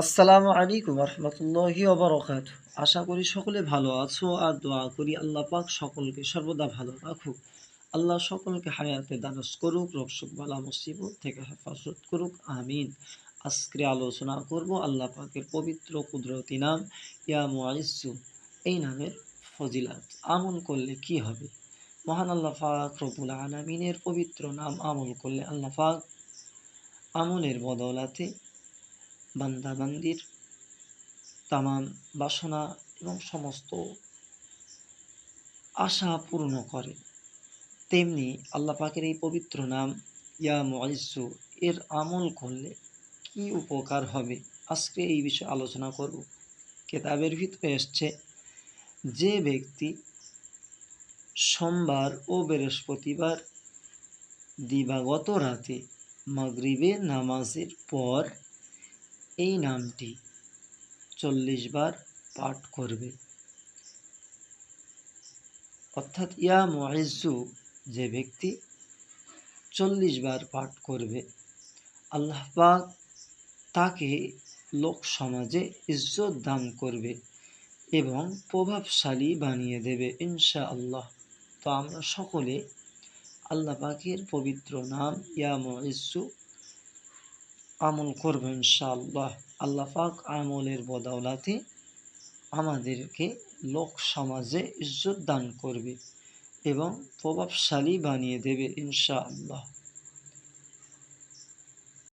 আসসালামু আলাইকুম রহমতুল্লাহি ওবরকাত আশা করি সকলে ভালো আছো আর দোয়া করি আল্লাহ পাক সকলকে সর্বদা ভালো রাখুক। আল্লাহ সকলকে হায়াতে দানস করুক রক্ষক বালা মুসিবত থেকে হেফাজত করুক, আমিন। আজকে আলোচনা করব আল্লাহ পাকের পবিত্র কুদরতি নাম ইয়া মুআইসু এই নামের ফজিলাত। আমল করলে কি হবে? মহান আল্লাহ পাক রবুল আলামিনের পবিত্র নাম আমল করলে আল্লাহ পাক আমলের বদলাতে বান্দাবান্দির তামাম বাসনা এবং সমস্ত আশা পূর্ণ করে। তেমনি আল্লাহ পাকের এই পবিত্র নাম, ইয়া মুআইসু এর আমল করলে কি উপকার হবে? আজকে এই বিষয়ে আলোচনা করব। কেতাবের ভিতরে এসছে, যে ব্যক্তি সোমবার ও বৃহস্পতিবার দিবাগত রাতে মাগরিবের নামাজের পর এই নামটি চল্লিশ বার পাঠ করবে। অর্থাৎ ইয়া মুআজ্জু যে ব্যক্তি চল্লিশ বার পাঠ করবে, আল্লাহ পাক তাকে লোক সমাজে ইজ্জত দান করবে এবং প্রভাবশালী বানিয়ে দেবে ইনশা আল্লাহ তো আমরা সকলে আল্লাহ পাকের পবিত্র নাম ইয়া মুআজ্জু আমল করব ইনশাআল্লাহ। আল্লাহ পাক আমলের বদৌলাতে আমাদেরকে লোক সমাজে ইজ্জত দান করবে এবং প্রভাবশালী বানিয়ে দেবে ইনশাআল্লাহ।